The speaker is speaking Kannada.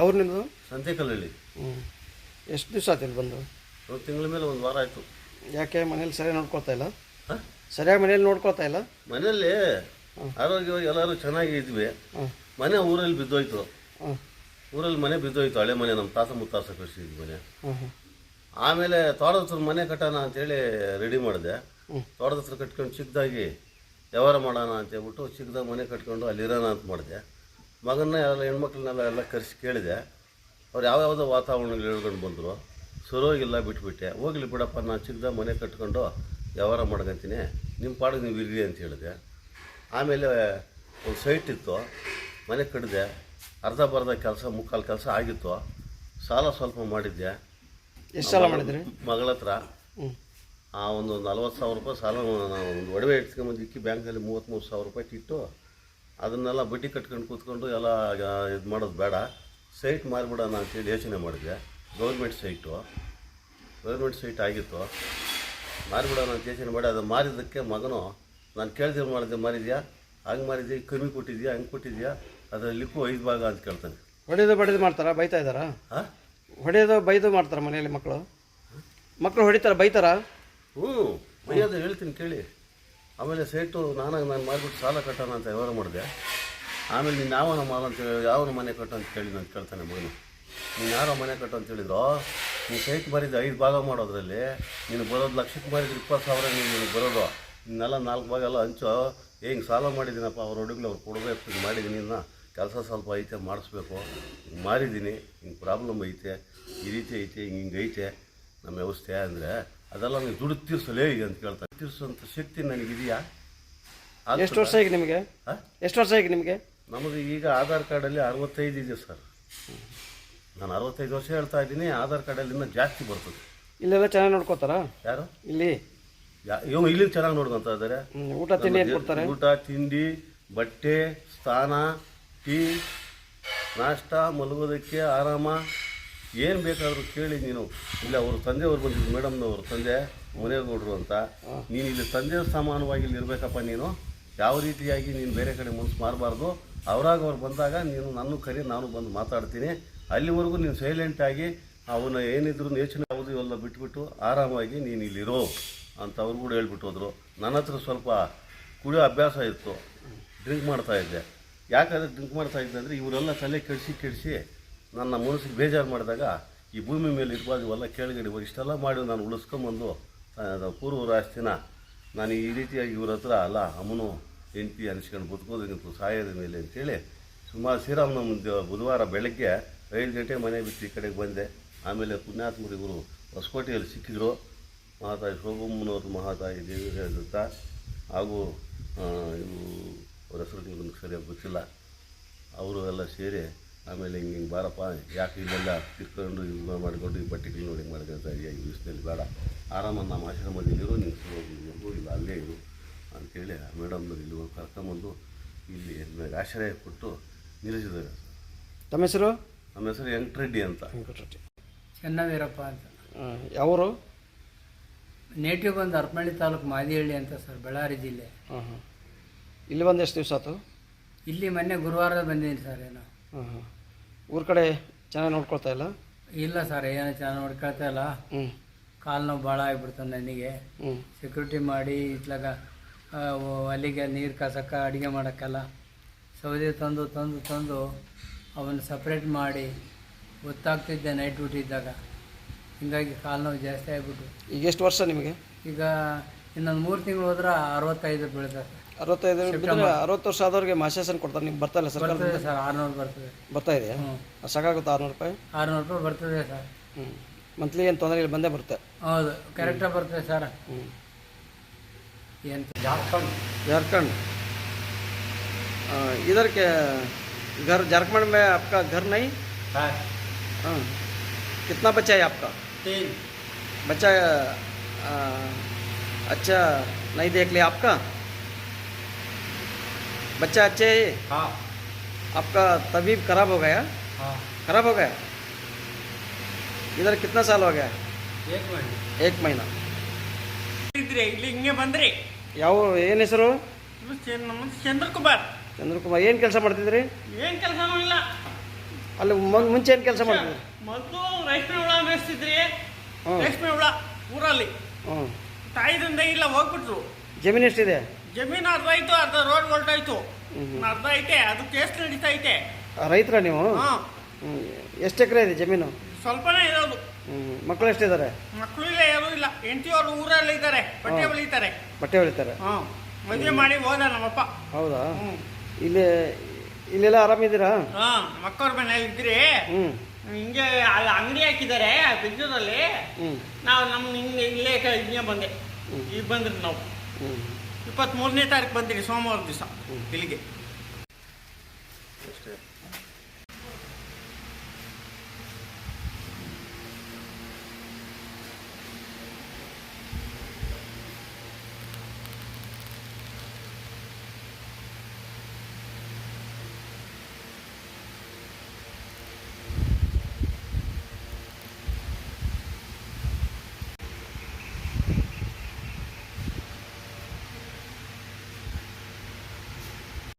ಯಾವ್ರು ನಿಮ್ಮದು ಸಂತೆಕಲ್ಲಹಳ್ಳಿ ಹ್ಞೂ ಎಷ್ಟು ದಿವಸ ಆಯ್ತು ಇಲ್ಲಿ ಬಂದು? ಒಂದು ತಿಂಗಳ ಮೇಲೆ ಒಂದು ವಾರ ಆಯಿತು. ಯಾಕೆ ಮನೇಲಿ ಸರಿಯಾಗಿ ನೋಡ್ಕೊಳ್ತಾ ಇಲ್ಲ? ಹಾಂ? ಸರಿಯಾಗಿ ಮನೇಲಿ ನೋಡ್ಕೊಳ್ತಾ ಇಲ್ಲ? ಮನೆಯಲ್ಲಿ ಆರೋಗ್ಯವಾಗಿ ಎಲ್ಲರೂ ಚೆನ್ನಾಗಿ ಇದ್ವಿ. ಮನೆ ಊರಲ್ಲಿ ಬಿದ್ದೋಯ್ತು. ಹಾಂ. ಊರಲ್ಲಿ ಮನೆ ಬಿದ್ದೋಯ್ತು ಹಳೆ ಮನೆ ನಮ್ಮ ತಾತ ಮುತ್ತಾಸ ಕಳಿಸಿದ್ವಿ ಮನೆ. ಹಾಂ ಹಾಂ. ಆಮೇಲೆ ತೋಟದ ಹತ್ರ ಮನೆ ಕಟ್ಟೋಣ ಅಂತೇಳಿ ರೆಡಿ ಮಾಡಿದೆ. ತೋಟದ ಹತ್ರ ಕಟ್ಕೊಂಡು ಚಿಕ್ಕದಾಗಿ ವ್ಯವಹಾರ ಮಾಡೋಣ ಅಂತ ಹೇಳ್ಬಿಟ್ಟು ಚಿಕ್ಕದಾಗಿ ಮನೆ ಕಟ್ಕೊಂಡು ಅಲ್ಲಿ ಇರೋಣ ಅಂತ ಮಾಡಿದೆ. ಮಗನ್ನ ಎಲ್ಲ ಹೆಣ್ಮಕ್ಳನ್ನೆಲ್ಲ ಎಲ್ಲ ಕರೆಸಿ ಕೇಳಿದೆ ಅವ್ರು ಯಾವ್ಯಾವುದೋ ವಾತಾವರಣಗಳು ಹೇಳ್ಕೊಂಡು ಬಂದರು. ಸರೋಗಿಲ್ಲ ಬಿಟ್ಬಿಟ್ಟೆ. ಹೋಗ್ಲಿ ಬಿಡಪ್ಪ ನಾನು ಚಿಕ್ಕದ ಮನೆ ಕಟ್ಕೊಂಡು ವ್ಯವಹಾರ ಮಾಡ್ಕೊತೀನಿ. ನಿಮ್ಮ ಪಾಡಿಗೆ ನೀವು ಇರಲಿ ಅಂತ ಹೇಳಿದೆ. ಆಮೇಲೆ ಒಂದು ಸೈಟ್ ಇತ್ತು ಮನೆ ಕಟ್ಟಿದೆ. ಅರ್ಧ ಬರ್ಧ ಕೆಲಸ ಮುಕ್ಕಾಲು ಕೆಲಸ ಆಗಿತ್ತು. ಸಾಲ ಸ್ವಲ್ಪ ಮಾಡಿದ್ದೆ. ಎಷ್ಟು ಸಾಲ ಮಾಡಿದ್ರಿ? ಮಗಳ ಹತ್ರ. ಆ ಒಂದು ನಲ್ವತ್ತು ಸಾವಿರ ರೂಪಾಯಿ ಸಾಲ ನಾವು ಒಂದು ಒಡವೆ ಇಟ್ಕೊಂಬಂದು ಇಕ್ಕಿ ಬ್ಯಾಂಕಲ್ಲಿ ಮೂವತ್ತ್ಮೂರು ಸಾವಿರ ರೂಪಾಯಿ ಇಟ್ಟು ಅದನ್ನೆಲ್ಲ ಬಡ್ಡಿ ಕಟ್ಕೊಂಡು ಕೂತ್ಕೊಂಡು ಎಲ್ಲ ಇದು ಮಾಡೋದು ಬೇಡ. ಸೈಟ್ ಮಾರಿಬಿಡೋಣ ಅಂತೇಳಿ ಯೋಚನೆ ಮಾಡಿದೆ ಗೌರ್ಮೆಂಟ್ ಸೈಟು. ಗೌರ್ಮೆಂಟ್ ಸೈಟ್ ಆಗಿತ್ತು. ಮಾರಿಬಿಡೋಣ ಅಂತ ಯೋಚನೆ ಮಾಡಿ ಅದು ಮಾರಿದ್ದಕ್ಕೆ ಮಗನು ನಾನು ಕೇಳ್ದೆ ಮಾಡಿದೆ ಮಾರಿದ್ಯಾ? ಹಂಗೆ ಮಾರಿದ್ಯಾ? ಕಮ್ಮಿ ಕೊಟ್ಟಿದ್ಯಾ? ಹಂಗೆ ಕೊಟ್ಟಿದ್ಯಾ? ಅದರ ಲಿಪು ಐದು ಭಾಗ ಅಂತ ಕೇಳ್ತಾನೆ. ಹೊಡೆದು ಬಡಿದು ಮಾಡ್ತಾರಾ? ಬೈತಾ ಇದ್ದಾರಾ? ಹಾಂ ಹೊಡೆಯೋದು ಬೈದು ಮಾಡ್ತಾರ ಮನೆಯಲ್ಲಿ ಮಕ್ಕಳು ಮಕ್ಕಳು ಹೊಡಿತಾರೆ? ಬೈತಾರಾ? ಹ್ಞೂ ಬೈಯೋದು ಹೇಳ್ತೀನಿ ಕೇಳಿ. ಆಮೇಲೆ ಸೈಟು ನಾನಾಗ ನಾನು ಮಾಡಿಬಿಟ್ಟು ಸಾಲ ಕಟ್ಟೋಣ ಅಂತ ವ್ಯವಹಾರ ಮಾಡಿದೆ. ಆಮೇಲೆ ನೀನು ಯಾವನ ಮಾಲ ಅಂತ ಯಾವನ ಮನೆ ಕಟ್ಟು ಅಂತ ಕೇಳಿ ನಾನು ಕೇಳ್ತಾನೆ ಮಗನು. ನೀನು ಯಾರೋ ಮನೆ ಕಟ್ಟು ಅಂತ ಹೇಳಿದ್ರು ನೀನು ಸೈಟ್ ಮಾರಿದ್ದು ಐದು ಭಾಗ ಮಾಡೋದ್ರಲ್ಲಿ ನೀನು ಬರೋದು ಲಕ್ಷಕ್ಕೆ ಮಾರಿದ್ರೆ ಇಪ್ಪತ್ತು ಸಾವಿರ ನೀನು ನಿನಗೆ ಬರೋದು. ಇನ್ನೆಲ್ಲ ನಾಲ್ಕು ಭಾಗ ಎಲ್ಲ ಹಂಚು. ಹೆಂಗೆ ಸಾಲ ಮಾಡಿದ್ದೀನಪ್ಪ, ಅವ್ರ ಹುಡುಗಲು ಅವ್ರು ಕೊಡಬೇಕು, ಹಿಂಗೆ ಮಾಡಿದ್ದೀನಿ, ಇನ್ನು ಕೆಲಸ ಸ್ವಲ್ಪ ಐತೆ, ಮಾಡಿಸ್ಬೇಕು. ಹಿಂಗೆ ಮಾರಿದ್ದೀನಿ ಹಿಂಗೆ ಪ್ರಾಬ್ಲಮ್ ಐತೆ, ಈ ರೀತಿ ಐತೆ, ಹಿಂಗೆ ಹಿಂಗೆ ಐತೆ. ನಮ್ಮ ವ್ಯವಸ್ಥೆ ಅಂದರೆ ಅದೆಲ್ಲ ನೀವು ದುಡ್ಡು ತೀರ್ಸಲೇ ಈಗ ಅಂತ ಕೇಳ್ತಾರೆ ತೀರ್ಸುವಂಥ ಶಕ್ತಿ ನನಗಿದೆಯಾ? ಎಷ್ಟು ವರ್ಷ ಈಗ ನಿಮಗೆ? ಎಷ್ಟು ವರ್ಷ ಈಗ ನಿಮಗೆ? ನಮಗೆ ಈಗ ಆಧಾರ್ ಕಾರ್ಡಲ್ಲಿ ಅರವತ್ತೈದು ಇದೆ ಸರ್. ನಾನು ಅರವತ್ತೈದು ವರ್ಷ ಹೇಳ್ತಾ ಇದ್ದೀನಿ ಆಧಾರ್ ಕಾರ್ಡಲ್ಲಿ ಇನ್ನೂ ಜಾಸ್ತಿ ಬರ್ತದೆ. ಇಲ್ಲೆಲ್ಲ ಚೆನ್ನಾಗಿ ನೋಡ್ಕೋತಾರಾ? ಯಾರು? ಇಲ್ಲಿ? ಯಾ ಇವ್ ಇಲ್ಲಿ ಚೆನ್ನಾಗಿ ನೋಡ್ಕೊಂತ ಇದ್ದಾರೆ. ಊಟ ತಿಂಡಿ ಕೊಡ್ತಾರೆ? ಊಟ ತಿಂಡಿ ಬಟ್ಟೆ ಸ್ನಾನ ಟೀ ನಾಷ್ಟ ಮಲಗೋದಕ್ಕೆ ಆರಾಮ. ಏನು ಬೇಕಾದರೂ ಕೇಳಿ ನೀನು. ಇಲ್ಲ ಅವ್ರ ತಂದೆಯವ್ರು ಬಂದಿದ್ದು ಮೇಡಮ್ನವ್ರ ತಂದೆ ಮುನೇಗೌಡರು ಅಂತ. ನೀನು ಇಲ್ಲಿ ತಂದೆ ಸಮಾನವಾಗಿ ಇಲ್ಲಿ ಇರಬೇಕಪ್ಪ ನೀನು. ಯಾವ ರೀತಿಯಾಗಿ ನೀನು ಬೇರೆ ಕಡೆ ಮನಸ್ಸು ಮಾರಬಾರ್ದು ಅವರಾಗ ಅವ್ರು ಬಂದಾಗ ನೀನು ನನ್ನ ಕರಿ ನಾನು ಬಂದು ಮಾತಾಡ್ತೀನಿ. ಅಲ್ಲಿವರೆಗೂ ನೀನು ಸೈಲೆಂಟಾಗಿ ಅವನ ಏನಿದ್ರು ಯೋಚನೆ ಯಾವುದು ಇವೆಲ್ಲ ಬಿಟ್ಬಿಟ್ಟು ಆರಾಮಾಗಿ ನೀನು ಇಲ್ಲಿರೋ ಅಂತ ಅವ್ರು ಕೂಡ ಹೇಳ್ಬಿಟ್ಟು ಹೋದರು. ನನ್ನ ಹತ್ರ ಸ್ವಲ್ಪ ಕುಡಿಯೋ ಅಭ್ಯಾಸ ಇತ್ತು. ಡ್ರಿಂಕ್ ಮಾಡ್ತಾಯಿದ್ದೆ ಯಾಕಂದರೆ ಡ್ರಿಂಕ್ ಮಾಡ್ತಾ ಇದ್ದೆ ಅಂದರೆ ಇವರೆಲ್ಲ ತಲೆ ಕೆಡಿಸಿ ಕೆಡಿಸಿ ನನ್ನ ಮನಸ್ಸಿಗೆ ಬೇಜಾರು ಮಾಡಿದಾಗ ಈ ಭೂಮಿ ಮೇಲೆ ಇರ್ಬಾರ್ದು ಇವೆಲ್ಲ ಕೆಳಗಡೆ ಹೋಗಿ ಇಷ್ಟೆಲ್ಲ ಮಾಡಿ ನಾನು ಉಳಿಸ್ಕೊಂಬಂದು ಪೂರ್ವ ಆಸ್ತಿನ ನಾನು ಈ ರೀತಿಯಾಗಿ ಇವ್ರ ಹತ್ರ, ಅಲ್ಲ, ಅಮ್ಮನು ಹೆಂಡತಿ ಅನಿಸ್ಕೊಂಡು ಬದುಕೋದಕ್ಕಿಂತ ಸಹಾಯದ ಮೇಲೆ ಅಂತೇಳಿ ಸುಮಾರು ಶ್ರೀರಾಮನ ಬುಧವಾರ ಬೆಳಗ್ಗೆ ಐದು ಗಂಟೆ ಮನೆ ಬಿಟ್ಟು ಈ ಕಡೆಗೆ ಬಂದೆ. ಆಮೇಲೆ ಪುಣ್ಯಾತ್ಮರು ಇವರು ಹೊಸಕೋಟೆಯಲ್ಲಿ ಸಿಕ್ಕಿದ್ರು. ಮಹಾತಾಯಿ ಶೋಭಮ್ಮನವರು, ಮಹಾತಾಯಿ ದೇವಿ ದತ್ತ ಹಾಗೂ ಇವರು ಇವು ಅವ್ರ ಸರಿಯಾಗಿ ಗೊತ್ತಿಲ್ಲ. ಅವರು ಎಲ್ಲ ಸೇರಿ ಆಮೇಲೆ ಹಿಂಗೆ ಹಿಂಗೆ ಬಾರಪ್ಪ ಯಾಕೆ ಇಲ್ಲೆಲ್ಲ ತಿರ್ಕೊಂಡು ಇದು ಮಾಡಿಕೊಂಡು ಈ ಬಟ್ಟೆಗಳು ನೋಡಿ ಮಾಡ್ಕೊಳ್ತಾ ಇದೆಯಾ? ಈ ವಿಷಯದಲ್ಲಿ ಬೇಡ. ಆರಾಮ ನಮ್ಮ ಆಶ್ರಮದಲ್ಲಿರೋ ನೀವು ಇಲ್ಲ ಅಲ್ಲೇ ಇರು ಅಂಥೇಳಿ ಆ ಮೇಡಮ್ನವ್ರು ಇಲ್ಲಿ ಕರ್ಕೊಂಬಂದು ಇಲ್ಲಿ ನನಗೆ ಆಶ್ರಯ ಕೊಟ್ಟು ನಿಲ್ಲಿಸಿದ್ದಾರೆ. ತಮ್ಮ ಹೆಸರು? ನಮ್ಮ ಹೆಸರು ವೆಂಕಟರೆಡ್ಡಿ ಅಂತ. ಚೆನ್ನವೀರಪ್ಪ ಅಂತ. ಯಾವರು? ನೇಟಿವ್ ಬಂದು ಅರ್ಪಳ್ಳಿ ತಾಲೂಕು ಮಾದಿಹಳ್ಳಿ ಅಂತ ಸರ್ ಬಳ್ಳಾರಿ ಜಿಲ್ಲೆ. ಹಾಂ ಹಾಂ. ಇಲ್ಲಿ ಬಂದು ಎಷ್ಟು ದಿವಸ ಆಯ್ತು ಇಲ್ಲಿ ಮೊನ್ನೆ ಗುರುವಾರ ಬಂದಿದ್ದೀನಿ ಸರ್ ಏನು. ಹಾಂ ಹಾಂ. ಊರ ಕಡೆ ಚೆನ್ನಾಗಿ ನೋಡ್ಕೊಳ್ತಾ ಇಲ್ಲ? ಇಲ್ಲ ಸರ್ ಏನು ಚೆನ್ನಾಗಿ ನೋಡ್ಕೊಳ್ತಾ ಇಲ್ಲ. ಹ್ಞೂ ಕಾಲು ನೋವು ಭಾಳ ಆಗ್ಬಿಡ್ತು ನನಗೆ. ಹ್ಞೂ ಸೆಕ್ಯೂರಿಟಿ ಮಾಡಿ ಇತ್ಲಾಗ ಅಲ್ಲಿಗೆ ನೀರು ಕಾಸಕ್ಕೆ ಅಡುಗೆ ಮಾಡೋಕ್ಕೆಲ್ಲ. ಸೌದೆ ತಂದು ತಂದು ತಂದು ಅವನ್ನ ಸಪ್ರೇಟ್ ಮಾಡಿ ಗೊತ್ತಾಗ್ತಿದ್ದೆ ನೈಟ್ ಡ್ಯೂಟಿ ಇದ್ದಾಗ. ಹಿಂಗಾಗಿ ಕಾಲು ನೋವು ಜಾಸ್ತಿ ಆಗಿಬಿಟ್ಟು ಈಗ ಎಷ್ಟು ವರ್ಷ ನಿಮಗೆ? ಈಗ ಇನ್ನೊಂದು ಮೂರು ತಿಂಗಳು ಹೋದ್ರೆ ಅರವತ್ತೈದು ಬೀಳ್ತದೆ. ಅರವತ್ತೈದು ಬಿದ್ದರೆ ಅರವತ್ತು ವರ್ಷ ಆದವ್ರಿಗೆ ಮಾಶಾಸನ ಕೊಡ್ತಾರೆ ನಿಮ್ಗೆ ಬರ್ತಾ ಇಲ್ಲ ಸರ್ಕಾರ ಬರ್ತದೆ ಸರ್ ಆರುನೂರು ಬರ್ತದೆ ಬರ್ತಾ ಇದೆಯಾ ಹ್ಞೂ ಸಾಕಾಗುತ್ತೆ ಆರುನೂರು ರೂಪಾಯಿ ಆರುನೂರು ರೂಪಾಯಿ ಬರ್ತದೆ ಸರ್ ಹ್ಞೂ ಮಂತ್ಲಿ ಏನು ತೊಂದರೆ ಇಲ್ಲ ಬಂದೇ ಬರುತ್ತೆ ಹೌದು ಕರೆಕ್ಟಾಗಿ ಬರ್ತದೆ ಸರ್ ಹ್ಞೂ ಏನು ಜಾರ್ಖಂಡ್ झारखंड अ, इधर के घर झारखंड में आपका घर नहीं हाँ हाँ कितना बच्चा है आपका तीन बच्चा अ, अच्छा नहीं देख लिया आपका बच्चा अच्छे है हाँ आपका तबीब खराब हो गया हाँ खराब हो गया इधर कितना साल हो गया एक मिनट एक महीना ಇದ್ರಿ ಇಲ್ಲಿ ಹಿಂಗೆ ಬಂದ್ರಿ ಯಾವ ಏನು ಹೆಸರು ಇವ್ರು ಚಂದ್- ನಮ್ಮ ಚಂದ್ರಕುಮಾರ್ ಚಂದ್ರಕುಮಾರ್ ಏನು ಕೆಲಸ ಮಾಡ್ತಿದ್ರಿ ಏನ್ ಕೆಲಸನೂ ಇಲ್ಲ ಅಲ್ಲಿ ಮೊನ್- ಮುಂಚೆ ಏನು ಕೆಲಸ ಮಾಡಿದ್ರಿ ಮೊದಲು ರೇಷ್ಮೆ ಹುಳ ಮೇಯಿಸ್ತಿದ್ರಿ ಹ್ಞೂ ರೇಷ್ಮೆ ಹುಳ ಊರಲ್ಲಿ ಹ್ಞೂ ತಾಯಿದಿಂದ ಇಲ್ಲ ಹೋಗ್ಬಿಟ್ರು ಜಮೀನು ಎಷ್ಟಿದೆ ಜಮೀನು ಅರ್ಧ ಆಯ್ತು ಅರ್ಧ ರೋಡ್ ಹೊರಟಾಯ್ತು. ಅರ್ಧ ಐತೆ ಅದು ಕೇಸ್ ನಡೀತಾ ಐತೆ. ರೈತರ ನೀವು? ಹಾ. ಎಷ್ಟು ಎಕರೆ ಇದೆ ಜಮೀನು? ಸ್ವಲ್ಪನೇ ಇರೋದು. ಮಕ್ಕಳು ಎಷ್ಟಿದ್ದಾರೆ? ಮಕ್ಕಳು ಇಲ್ಲ ಯಾರು ಇಲ್ಲ. ಹೆಂಡತಿಯವರು ಊರಲ್ಲಿ ಇದ್ದಾರೆ ಬಟ್ಟೆ ಹಾ. ಬೆಳೀತಾರೆ ಬಟ್ಟೆ ಹೊಲಿತಾರೆ? ಹಾ ಮದುವೆ ಮಾಡಿ ಹೋದ ನಮ್ಮಪ್ಪ. ಹೌದಾ? ಹ್ಮ್. ಇಲ್ಲಿ ಇಲ್ಲೆಲ್ಲ ಆರಾಮಿದ್ದೀರಾ ಹಾ ಮಕ್ಕಳ ಮನೇಲಿ ಇದ್ರಿ ಹ್ಞೂ ಹಿಂಗೆ ಅಲ್ಲಿ ಅಂಗಡಿ ಹಾಕಿದ್ದಾರೆ ಬೆಂಗಳೂರಲ್ಲಿ ಹ್ಞೂ ನಾವು ನಮ್ಮ ಹಿಂಗೆ ಇಲ್ಲೇ ಕ- ಹಿಂಗೆ ಬಂದೆ. ಈಗ ಬಂದ್ರಿ ನಾವು. ಹ್ಞೂ ಇಪ್ಪತ್ತ್ಮೂರನೇ ತಾರೀಕು ಬಂದಿರಿ ಸೋಮವಾರ ದಿವಸ ಇಲ್ಲಿಗೆ.